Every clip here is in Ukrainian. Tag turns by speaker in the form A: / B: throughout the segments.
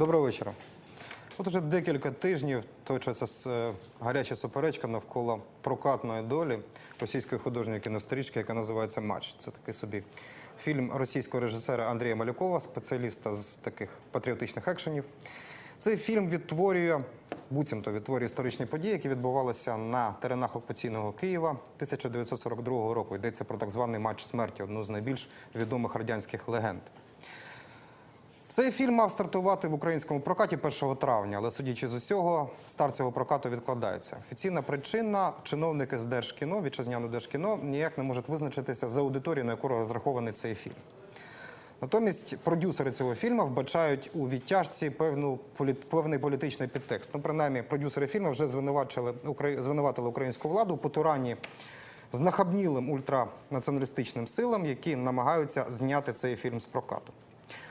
A: Доброго вечора. От уже декілька тижнів точиться е, гаряча суперечка навколо прокатної долі російської художньої кінострічки, яка називається Матч. Це такий собі фільм російського режисера Андрія Малюкова, спеціаліста з таких патріотичних екшенів. Цей фільм відтворює, буцімто відтворює історичні події, які відбувалися на теренах окупаційного Києва 1942 року. Йдеться про так званий матч смерті, одну з найбільш відомих радянських легенд. Цей фільм мав стартувати в українському прокаті 1 травня, але судячи з усього, старт цього прокату відкладається. Офіційна причина чиновники з Держкіно, вітчизняне Держкіно, ніяк не можуть визначитися за аудиторією, на яку розрахований цей фільм. Натомість продюсери цього фільму вбачають у відтяжці певну певний політичний підтекст. Ну, принаймні, продюсери фільму вже звинувачили звинуватили українську владу у потуранні знахабнілим ультранаціоналістичним силам, які намагаються зняти цей фільм з прокату.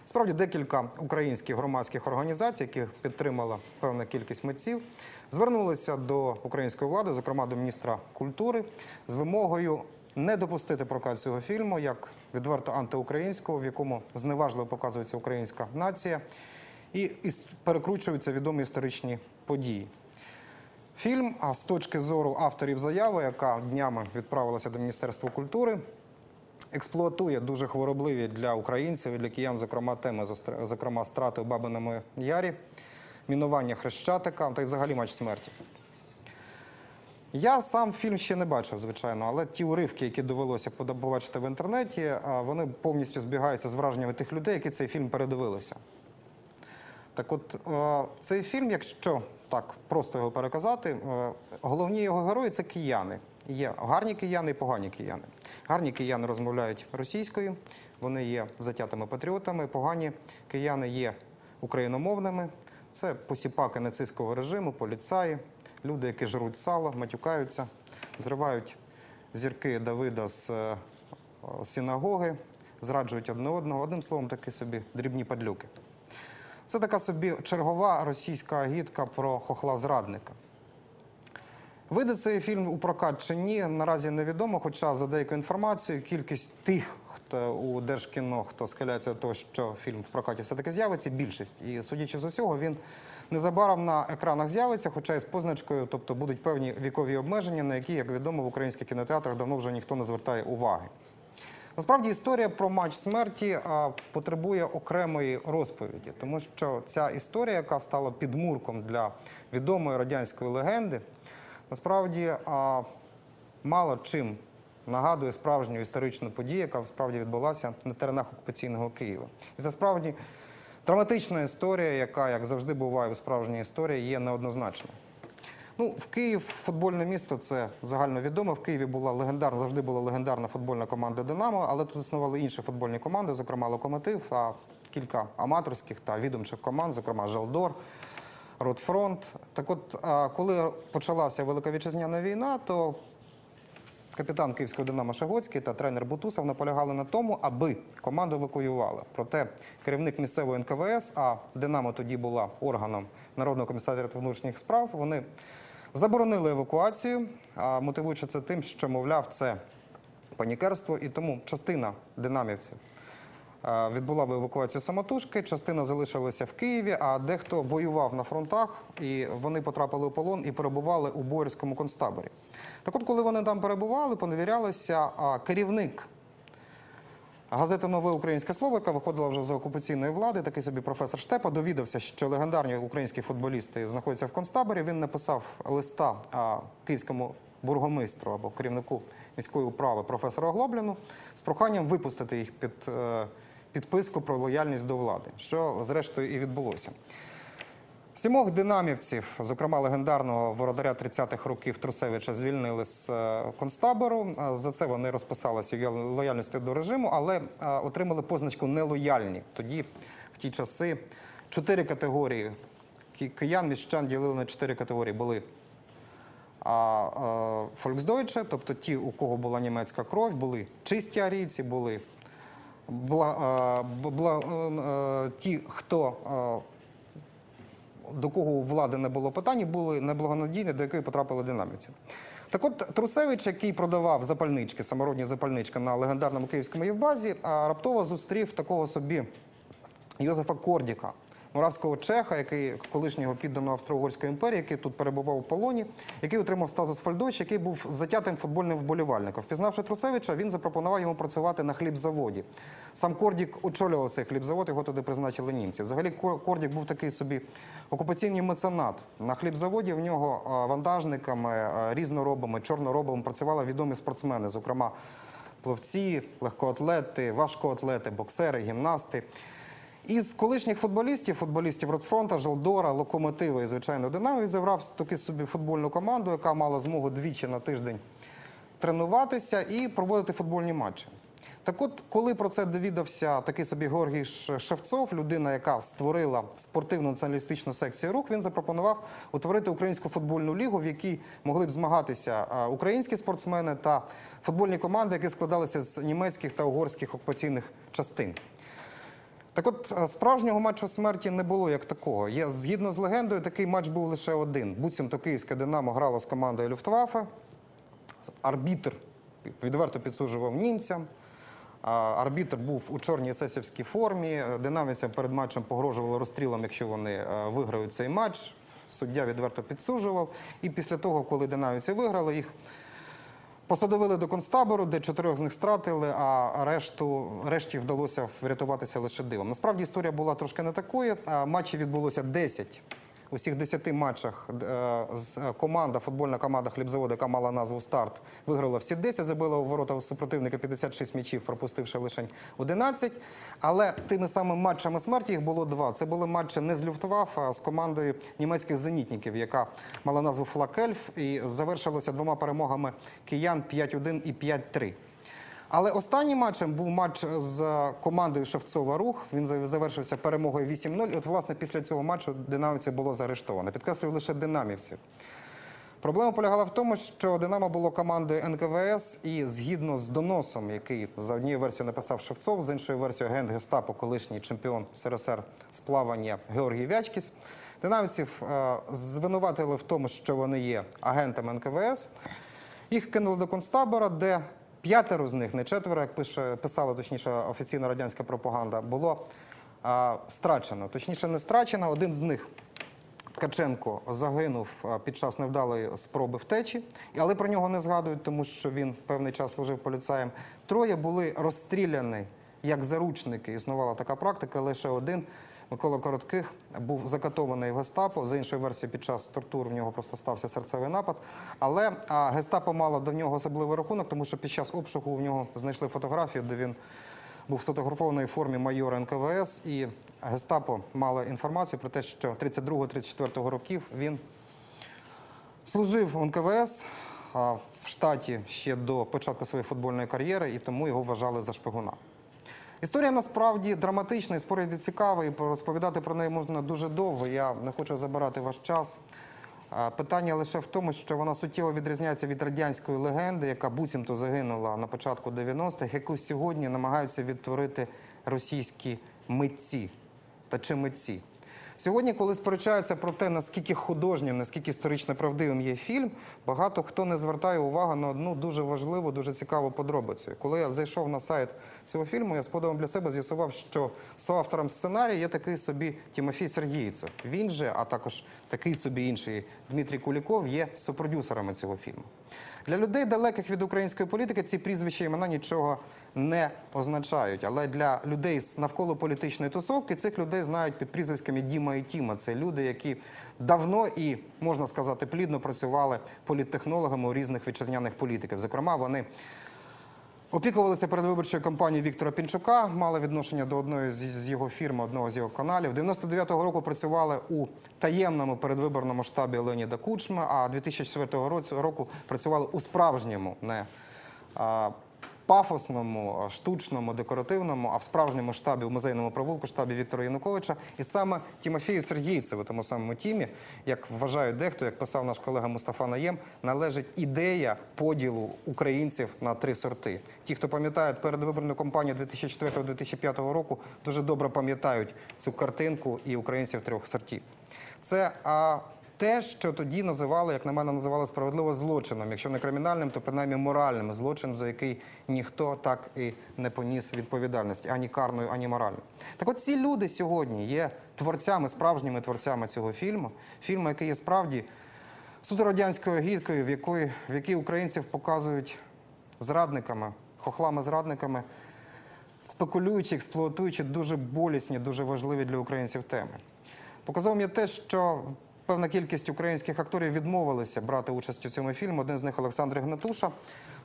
A: Справді, декілька українських громадських організацій, яких підтримала певна кількість митців, звернулися до української влади, зокрема до міністра культури, з вимогою не допустити прокат цього фільму як відверто антиукраїнського, в якому зневажливо показується українська нація, і, перекручуються відомі історичні події. Фільм, а з точки зору авторів заяви, яка днями відправилася до Міністерства культури, експлуатує дуже хворобливі для українців для киян, зокрема, теми, зокрема, страти у Бабиному Ярі, мінування Хрещатика та й взагалі матч смерті. Я сам фільм ще не бачив, звичайно, але ті уривки, які довелося побачити в інтернеті, вони повністю збігаються з враженнями тих людей, які цей фільм передивилися. Так от, цей фільм, якщо так просто його переказати, головні його герої це кияни. Є гарні кияни і погані кияни. Гарні кияни розмовляють російською, вони є затятими патріотами. Погані кияни є україномовними. Це посіпаки нацистського режиму, поліцаї, люди, які жруть сало, матюкаються, зривають зірки Давида з е, синагоги, зраджують одне одного. Одним словом, такі собі дрібні падлюки. Це така собі чергова російська агітка про хохла зрадника. Вийде цей фільм у прокат чи ні, наразі невідомо. Хоча за деякою інформацією, кількість тих, хто у Держкіно, хто схиляється до того, що фільм в прокаті все-таки з'явиться, більшість. І судячи з усього, він незабаром на екранах з'явиться, хоча і з позначкою, тобто будуть певні вікові обмеження, на які, як відомо, в українських кінотеатрах давно вже ніхто не звертає уваги. Насправді історія про матч смерті а, потребує окремої розповіді, тому що ця історія, яка стала підмурком для відомої радянської легенди, насправді мало чим нагадує справжню історичну подію, яка справді відбулася на теренах окупаційного Києва. І це справді драматична історія, яка, як завжди буває у справжній історії, є неоднозначною. Ну, в Київ футбольне місто це загальновідомо. В Києві була легендарна, завжди була легендарна футбольна команда Динамо, але тут існували інші футбольні команди, зокрема Локомотив, а кілька аматорських та відомчих команд, зокрема Жалдор, Ротфронт. Так от, коли почалася Велика Вітчизняна війна, то капітан київського Динамо Шагоцький та тренер Бутусов наполягали на тому, аби команду евакуювали. Проте керівник місцевої НКВС, а Динамо тоді була органом Народного комісаріату внутрішніх справ, вони заборонили евакуацію, мотивуючи це тим, що, мовляв, це панікерство, і тому частина динамівців відбула б евакуацію самотужки, частина залишилася в Києві, а дехто воював на фронтах, і вони потрапили у полон і перебували у Боярському концтаборі. Так от, коли вони там перебували, поневірялися, а керівник газети Нове українське слово, яка виходила вже за окупаційної влади, такий собі професор Штепа, довідався, що легендарні українські футболісти знаходяться в концтаборі. Він написав листа київському бургомистру або керівнику міської управи професору Оглобліну з проханням випустити їх під е, підписку про лояльність до влади, що зрештою і відбулося. Сімох динамівців, зокрема легендарного воротаря 30-х років Трусевича, звільнили з е, концтабору. Е, За це вони розписалися в лояльності до режиму, але е, отримали позначку нелояльні. Тоді, в ті часи, чотири категорії киян, міщан ділили на чотири категорії. Були Фольксдойче, тобто ті, у кого була німецька кров, були чисті арійці, були бла, бла, е, е, ті, хто до кого у влади не було питань, були неблагонадійні, до якої потрапили динаміці. Так от Трусевич, який продавав запальнички, самородні запальнички на легендарному київському Євбазі, раптово зустрів такого собі Йозефа Кордіка, моравського чеха, який колишнього підданого Австро-Угорської імперії, який тут перебував у полоні, який отримав статус фальдоч, який був затятим футбольним вболівальником. Впізнавши Трусевича, він запропонував йому працювати на хлібзаводі. Сам Кордік очолював цей хлібзавод, його туди призначили німці. Взагалі, Кор- Кордік був такий собі окупаційний меценат. На хлібзаводі в нього вантажниками, різноробами, чорноробами працювали відомі спортсмени, зокрема пловці, легкоатлети, важкоатлети, боксери, гімнасти. Із колишніх футболістів, футболістів Ротфронта, Желдора, Локомотива і, звичайно, Динамо, зібрав таки собі футбольну команду, яка мала змогу двічі на тиждень тренуватися і проводити футбольні матчі. Так от, коли про це довідався такий собі Георгій Шевцов, людина, яка створила спортивну націоналістичну секцію рух, він запропонував утворити українську футбольну лігу, в якій могли б змагатися українські спортсмени та футбольні команди, які складалися з німецьких та угорських окупаційних частин. Так от е, справжнього матчу смерті не було як такого. Є, згідно з легендою, такий матч був лише один. Буцімто київське Динамо грало з командою Люфтваффе. Арбітр відверто підсуджував німцям. Арбітр був у чорній есесівській формі. Динамівцям перед матчем погрожували розстрілом, якщо вони е, виграють цей матч. Суддя відверто підсуджував. І після того, коли динамівці виграли, їх Посадовили до концтабору, де чотирьох з них стратили, а решту решті вдалося врятуватися лише дивом. Насправді історія була трошки не такою. Матчі відбулося 10. У всіх 10 матчах е, е, команда, футбольна команда хлібзаводу, яка мала назву Старт, виграла всі 10, забила у ворота супротивника 56 м'ячів, пропустивши лише 11. Але тими самими матчами смерті їх було два. Це були матчі не з Люфтваффе, а з командою німецьких зенітників, яка мала назву Флакельф і завершилося двома перемогами киян 5-1 і 5-3. Але останнім матчем був матч з командою Шевцова Рух. Він завершився перемогою 8-0. І от, власне, після цього матчу динамівців було заарештовано. Підкреслюю лише динамівців. Проблема полягала в тому, що Динамо було командою НКВС, і згідно з доносом, який за однією версією написав Шевцов, з іншою версією агент Гестапо, колишній чемпіон СРСР з плавання Георгій Вячкіс, динамівців е, звинуватили в тому, що вони є агентами НКВС. Їх кинули до концтабора, де п'ятеро з них, не четверо, як пише, писала точніше офіційна радянська пропаганда, було а, страчено. Точніше, не страчено, один з них. Ткаченко загинув під час невдалої спроби втечі, але про нього не згадують, тому що він певний час служив поліцаєм. Троє були розстріляні як заручники. Існувала така практика. Лише один Микола Коротких був закатований в гестапо. За іншою версією, під час тортур в нього просто стався серцевий напад. Але гестапо мало до нього особливий рахунок, тому що під час обшуку в нього знайшли фотографію, де він був в сфотографованій формі майора НКВС, і гестапо мало інформацію про те, що 32-34 років він служив у НКВС в штаті ще до початку своєї футбольної кар'єри, і тому його вважали за шпигуна. Історія насправді драматична, і справді цікава, і розповідати про неї можна дуже довго. Я не хочу забирати ваш час. Питання лише в тому, що вона суттєво відрізняється від радянської легенди, яка буцімто загинула на початку 90-х, яку сьогодні намагаються відтворити російські митці та чи митці. Сьогодні, коли сперечаються про те, наскільки художнім, наскільки історично правдивим є фільм, багато хто не звертає увагу на одну дуже важливу, дуже цікаву подробицю. Коли я зайшов на сайт цього фільму, я з для себе з'ясував, що соавтором сценарію є такий собі Тимофій Сергіїцев. Він же, а також такий собі інший Дмитрій Куліков, є сопродюсерами цього фільму. Для людей, далеких від української політики, ці прізвища імена нічого не означають. Але для людей навколо політичної тусовки цих людей знають під прізвиськами Діма і Тіма. Це люди, які давно і можна сказати плідно працювали політтехнологами у різних вітчизняних політиків. Зокрема, вони Опікувалися передвиборчою кампанією Віктора Пінчука, мали відношення до одної з, його фірм, одного з його каналів. 99-го року працювали у таємному передвиборному штабі Леоніда Кучми, а 2004 року працювали у справжньому, не а, пафосному, штучному, декоративному, а в справжньому штабі у музейному провулку, штабі Віктора Януковича. І саме Тімофію Сергійцеву, тому самому тімі, як вважає дехто, як писав наш колега Мустафа Наєм, належить ідея поділу українців на три сорти. Ті, хто пам'ятають передвиборну кампанію 2004-2005 року, дуже добре пам'ятають цю картинку і українців трьох сортів. Це а, те, що тоді називали, як на мене, називали справедливо злочином, якщо не кримінальним, то принаймні моральним злочин, за який ніхто так і не поніс відповідальності ані карною, ані моральною. Так от ці люди сьогодні є творцями, справжніми творцями цього фільму, фільму, який є справді суто радянською гідкою, в якої в якій українців показують зрадниками, хохлами-зрадниками, спекулюючи, експлуатуючи дуже болісні, дуже важливі для українців теми. Показовим є те, що певна кількість українських акторів відмовилися брати участь у цьому фільмі. Один з них Олександр Гнатуша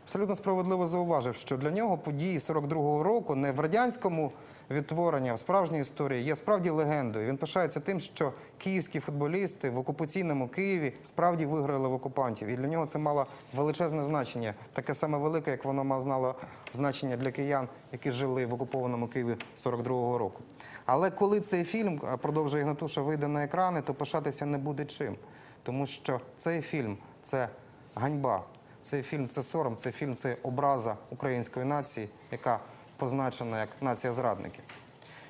A: абсолютно справедливо зауважив, що для нього події 42-го року не в радянському відтворенні, а в справжній історії є справді легендою. Він пишається тим, що київські футболісти в окупаційному Києві справді виграли в окупантів. І для нього це мало величезне значення, таке саме велике, як воно мало значення для киян, які жили в окупованому Києві 42-го року. Але коли цей фільм, продовжує Ігнатуша, вийде на екрани, то пишатися не буде чим. Тому що цей фільм це ганьба, цей фільм це сором, цей фільм це образа української нації, яка позначена як нація зрадників.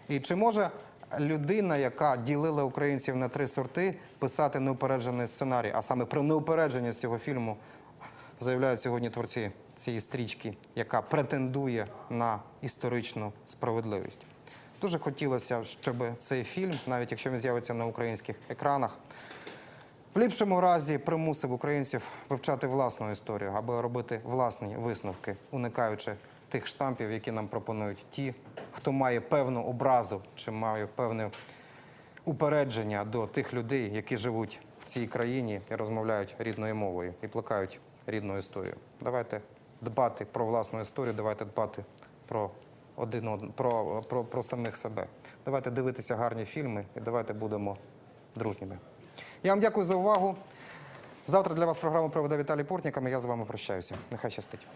A: І чи може людина, яка ділила українців на три сорти, писати неупереджений сценарій, а саме про неупередженість цього фільму заявляють сьогодні творці цієї стрічки, яка претендує на історичну справедливість. Дуже хотілося, щоб цей фільм, навіть якщо він з'явиться на українських екранах, в ліпшому разі примусив українців вивчати власну історію, аби робити власні висновки, уникаючи тих штампів, які нам пропонують ті, хто має певну образу чи має певне упередження до тих людей, які живуть в цій країні і розмовляють рідною мовою і плекають рідну історію. Давайте дбати про власну історію, давайте дбати про один од- про, про, про самих себе. Давайте дивитися гарні фільми і давайте будемо дружніми. Я вам дякую за увагу. Завтра для вас програму проведе Віталій Портніками. Я з вами прощаюся. Нехай щастить.